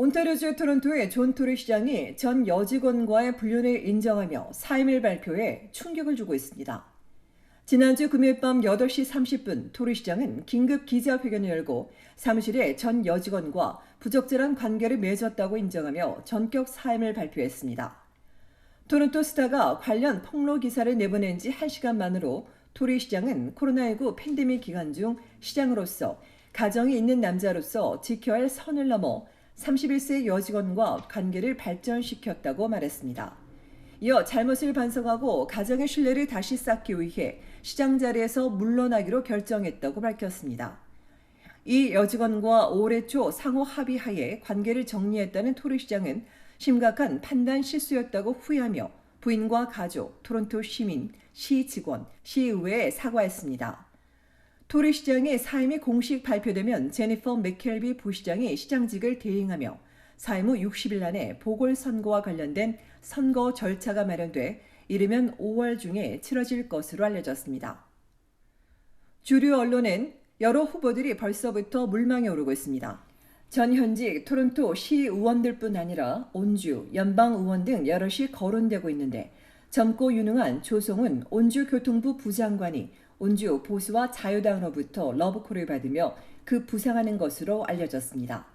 온타리오주 토론토의 존 토리 시장이 전 여직원과의 불륜을 인정하며 사임을 발표해 충격을 주고 있습니다. 지난주 금요일 밤 8시 30분 토리 시장은 긴급 기자회견을 열고 사무실에 전 여직원과 부적절한 관계를 맺었다고 인정하며 전격 사임을 발표했습니다. 토론토 스타가 관련 폭로 기사를 내보낸 지 1시간 만으로 토리 시장은 코로나19 팬데믹 기간 중 시장으로서 가정이 있는 남자로서 지켜야 할 선을 넘어 31세 여직원과 관계를 발전시켰다고 말했습니다. 이어 잘못을 반성하고 가정의 신뢰를 다시 쌓기 위해 시장 자리에서 물러나기로 결정했다고 밝혔습니다. 이 여직원과 올해 초 상호 합의하에 관계를 정리했다는 토리 시장은 심각한 판단 실수였다고 후회하며 부인과 가족, 토론토 시민, 시 직원, 시의회에 사과했습니다. 토리 시장의 사임이 공식 발표되면 제니퍼 맥켈비 부시장이 시장직을 대행하며 사임 후 60일 안에 보궐선거와 관련된 선거 절차가 마련돼 이르면 5월 중에 치러질 것으로 알려졌습니다. 주류 언론엔 여러 후보들이 벌써부터 물망에 오르고 있습니다. 전 현직 토론토 시 의원들뿐 아니라 온주, 연방 의원 등 여럿이 거론되고 있는데 젊고 유능한 조성은 온주 교통부 부장관이 온주 보수와 자유당으로부터 러브콜을 받으며 그 부상하는 것으로 알려졌습니다.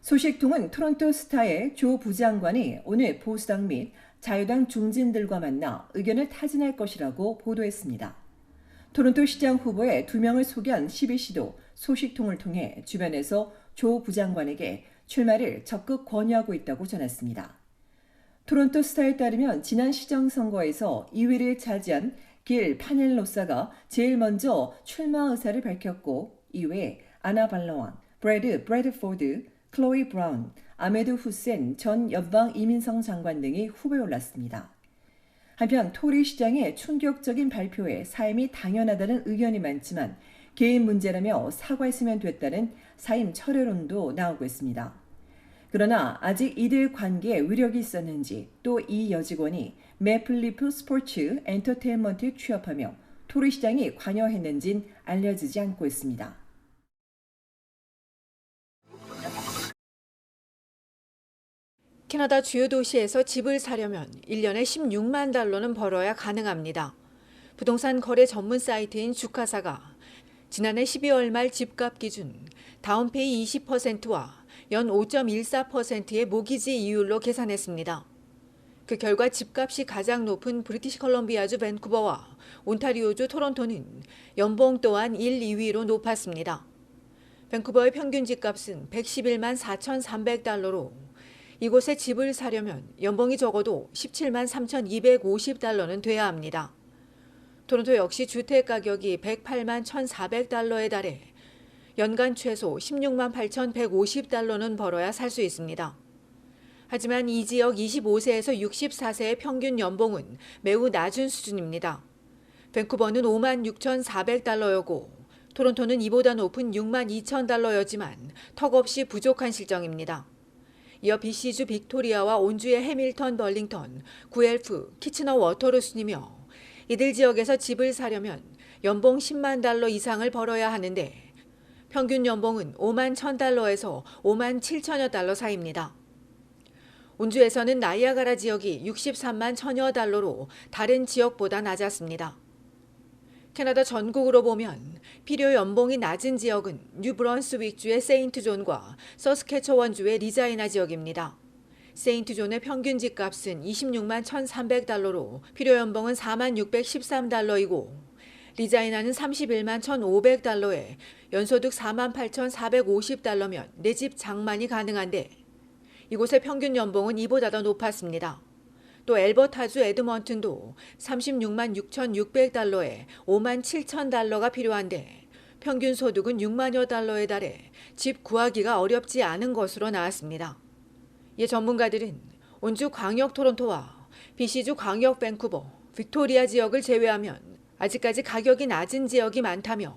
소식통은 토론토 스타의 조 부장관이 오늘 보수당 및 자유당 중진들과 만나 의견을 타진할 것이라고 보도했습니다. 토론토 시장 후보의 두 명을 소개한 CBC도 소식통을 통해 주변에서 조 부장관에게 출마를 적극 권유하고 있다고 전했습니다. 토론토 스타에 따르면 지난 시정 선거에서 2위를 차지한 길 파넬로사가 제일 먼저 출마 의사를 밝혔고 이외에 아나 발로왕, 브래드 브래드포드, 클로이 브라운, 아메드 후센 전 연방 이민성 장관 등이 후보에 올랐습니다. 한편 토리 시장의 충격적인 발표에 사임이 당연하다는 의견이 많지만 개인 문제라며 사과했으면 됐다는 사임 철회론도 나오고 있습니다. 그러나 아직 이들 관계에 위력이 있었는지 또 이 여직원이 매플리프 스포츠 엔터테인먼트에 취업하며 토리 시장이 관여했는진 알려지지 않고 있습니다. 캐나다 주요 도시에서 집을 사려면 1년에 16만 달러는 벌어야 가능합니다. 부동산 거래 전문 사이트인 주카사가 지난해 12월 말 집값 기준 다운페이 20%와 연 5.14%의 모기지 이율로 계산했습니다. 그 결과 집값이 가장 높은 브리티시 컬럼비아주 밴쿠버와 온타리오주 토론토는 연봉 또한 1, 2위로 높았습니다. 밴쿠버의 평균 집값은 111만 4,300달러로 이곳에 집을 사려면 연봉이 적어도 17만 3,250달러는 돼야 합니다. 토론토 역시 주택 가격이 108만 1,400달러에 달해 연간 최소 16만 8,150달러는 벌어야 살 수 있습니다. 하지만 이 지역 25세에서 64세의 평균 연봉은 매우 낮은 수준입니다. 밴쿠버는 5만 6,400달러였고 토론토는 이보다 높은 6만 2천 달러였지만 턱없이 부족한 실정입니다. 이어 BC주 빅토리아와 온주의 해밀턴 벌링턴, 구엘프, 키치너 워터루 순이며 이들 지역에서 집을 사려면 연봉 10만 달러 이상을 벌어야 하는데 평균 연봉은 5만 1,000달러에서 5만 7천여 달러 사이입니다. 온주에서는 나이아가라 지역이 63만 1천여 달러로 다른 지역보다 낮았습니다. 캐나다 전국으로 보면 필요 연봉이 낮은 지역은 뉴브런스윅주의 세인트 존과 서스케처원주의 리자이나 지역입니다. 세인트 존의 평균 집값은 26만 1,300달러로 필요 연봉은 4만 613달러이고 리자이나는 31만 1,500달러에 연소득 4만 8,450달러면 내 집 장만이 가능한데 이곳의 평균 연봉은 이보다 더 높았습니다. 또 엘버타주 에드먼튼도 36만 6,600달러에 5만 7천 달러가 필요한데 평균 소득은 6만여 달러에 달해 집 구하기가 어렵지 않은 것으로 나왔습니다. 이 전문가들은 온주 광역 토론토와 BC주 광역 밴쿠버, 빅토리아 지역을 제외하면 아직까지 가격이 낮은 지역이 많다며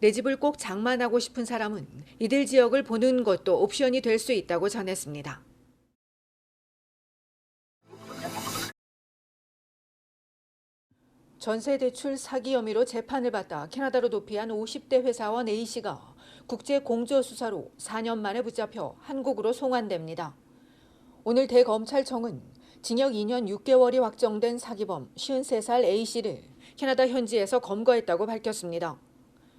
내 집을 꼭 장만하고 싶은 사람은 이들 지역을 보는 것도 옵션이 될 수 있다고 전했습니다. 전세 대출 사기 혐의로 재판을 받다 캐나다로 도피한 50대 회사원 A씨가 국제 공조 수사로 4년 만에 붙잡혀 한국으로 송환됩니다. 오늘 대검찰청은 징역 2년 6개월이 확정된 사기범 53살 A씨를 캐나다 현지에서 검거했다고 밝혔습니다.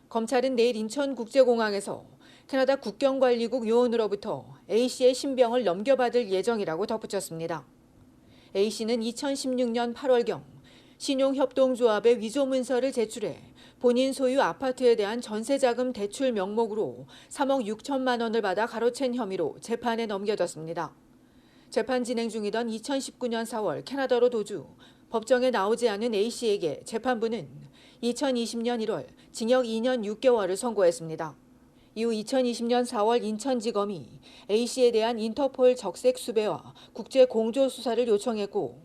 검찰은 내일 인천국제공항에서 캐나다 국경관리국 요원으로부터 A씨의 신병을 넘겨받을 예정이라고 덧붙였습니다. A씨는 2016년 8월경 신용협동조합에 위조 문서를 제출해 본인 소유 아파트에 대한 전세자금 대출 명목으로 3억 6천만 원을 받아 가로챈 혐의로 재판에 넘겨졌습니다. 재판 진행 중이던 2019년 4월 캐나다로 도주, 법정에 나오지 않은 A씨에게 재판부는 2020년 1월 징역 2년 6개월을 선고했습니다. 이후 2020년 4월 인천지검이 A씨에 대한 인터폴 적색 수배와 국제 공조 수사를 요청했고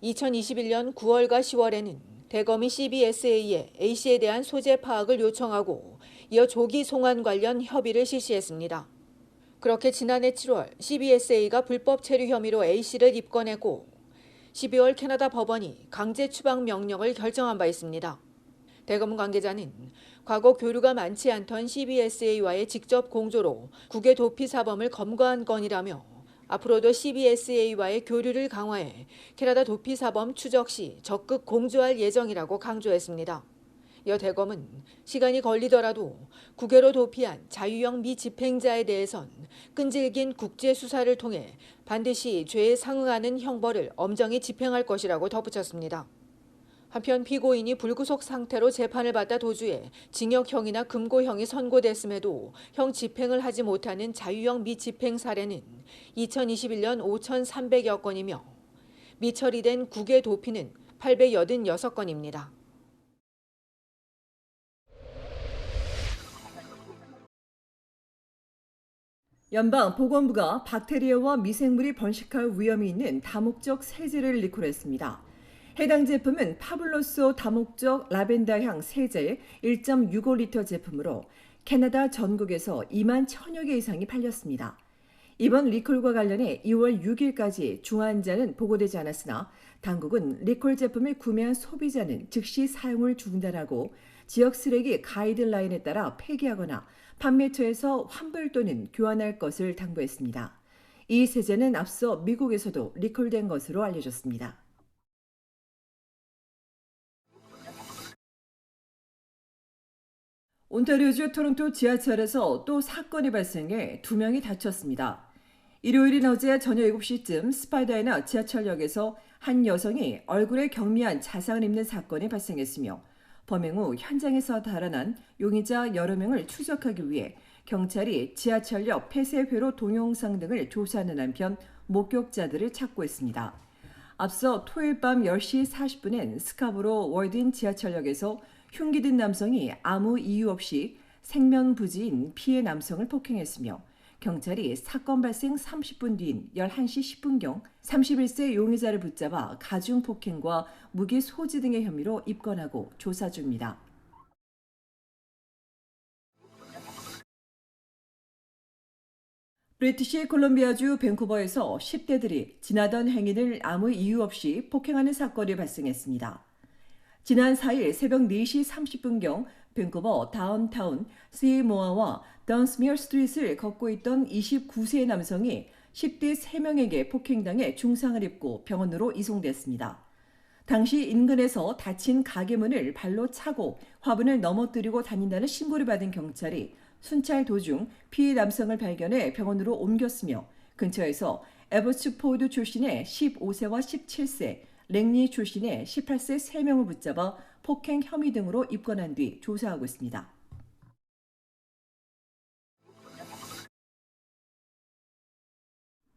2021년 9월과 10월에는 대검이 CBSA에 A씨에 대한 소재 파악을 요청하고 이어 조기 송환 관련 협의를 실시했습니다. 그렇게 지난해 7월 CBSA가 불법 체류 혐의로 A씨를 입건했고 12월 캐나다 법원이 강제 추방 명령을 결정한 바 있습니다. 대검 관계자는 과거 교류가 많지 않던 CBSA와의 직접 공조로 국외 도피 사범을 검거한 건이라며 앞으로도 CBSA와의 교류를 강화해 캐나다 도피 사범 추적 시 적극 공조할 예정이라고 강조했습니다. 이어 대검은 시간이 걸리더라도 국외로 도피한 자유형 미 집행자에 대해선 끈질긴 국제 수사를 통해 반드시 죄에 상응하는 형벌을 엄정히 집행할 것이라고 덧붙였습니다. 한편 피고인이 불구속 상태로 재판을 받다 도주해 징역형이나 금고형이 선고됐음에도 형 집행을 하지 못하는 자유형 미집행 사례는 2021년 5,300여 건이며 미처리된 국외 도피는 886건입니다. 연방 보건부가 박테리아와 미생물이 번식할 위험이 있는 다목적 세제를 리콜했습니다. 해당 제품은 파블로소 다목적 라벤더향 세제 1.65리터 제품으로 캐나다 전국에서 2만 천여 개 이상이 팔렸습니다. 이번 리콜과 관련해 2월 6일까지 중환자는 보고되지 않았으나 당국은 리콜 제품을 구매한 소비자는 즉시 사용을 중단하고 지역 쓰레기 가이드라인에 따라 폐기하거나 판매처에서 환불 또는 교환할 것을 당부했습니다. 이 세제는 앞서 미국에서도 리콜된 것으로 알려졌습니다. 온타리오주 토론토 지하철에서 또 사건이 발생해 두 명이 다쳤습니다. 일요일인 어제 저녁 7시쯤 스파이다이나 지하철역에서 한 여성이 얼굴에 경미한 자상을 입는 사건이 발생했으며 범행 후 현장에서 달아난 용의자 여러 명을 추적하기 위해 경찰이 지하철역 폐쇄회로 동영상 등을 조사하는 한편 목격자들을 찾고 있습니다. 앞서 토요일 밤 10시 40분엔 스카보로 월드인 지하철역에서 흉기 든 남성이 아무 이유 없이 생면부지인 피해 남성을 폭행했으며 경찰이 사건 발생 30분 뒤인 11시 10분경 31세 용의자를 붙잡아 가중폭행과 무기 소지 등의 혐의로 입건하고 조사 중입니다. 브리티시 콜롬비아주 밴쿠버에서 10대들이 지나던 행인을 아무 이유 없이 폭행하는 사건이 발생했습니다. 지난 4일 새벽 4시 30분경 밴쿠버 다운타운 시모아와 던스미어 스트릿을 걷고 있던 29세 남성이 10대 3명에게 폭행당해 중상을 입고 병원으로 이송됐습니다. 당시 인근에서 닫힌 가게 문을 발로 차고 화분을 넘어뜨리고 다닌다는 신고를 받은 경찰이 순찰 도중 피해 남성을 발견해 병원으로 옮겼으며 근처에서 에버츠 포드 출신의 15세와 17세, 랭리 출신의 18세 3명을 붙잡아 폭행 혐의 등으로 입건한 뒤 조사하고 있습니다.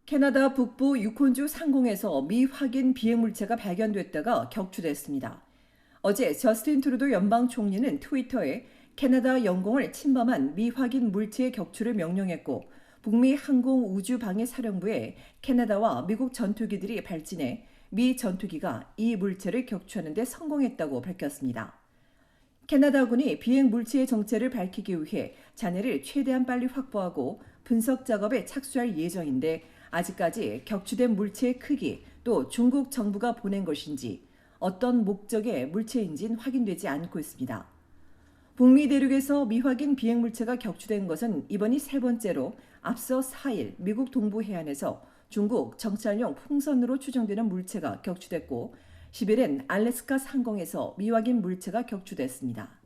캐나다 북부 유콘주 상공에서 미확인 비행물체가 발견됐다가 격추됐습니다. 어제 저스틴 트루도 연방 총리는 트위터에 캐나다 영공을 침범한 미확인 물체의 격추를 명령했고 북미 항공 우주 방해 사령부에 캐나다와 미국 전투기들이 발진해 미 전투기가 이 물체를 격추하는 데 성공했다고 밝혔습니다. 캐나다군이 비행 물체의 정체를 밝히기 위해 잔해를 최대한 빨리 확보하고 분석 작업에 착수할 예정인데 아직까지 격추된 물체의 크기 또 중국 정부가 보낸 것인지 어떤 목적의 물체인지는 확인되지 않고 있습니다. 북미 대륙에서 미확인 비행 물체가 격추된 것은 이번이 세 번째로 앞서 4일 미국 동부 해안에서 중국 정찰용 풍선으로 추정되는 물체가 격추됐고 10일엔 알래스카 상공에서 미확인 물체가 격추됐습니다.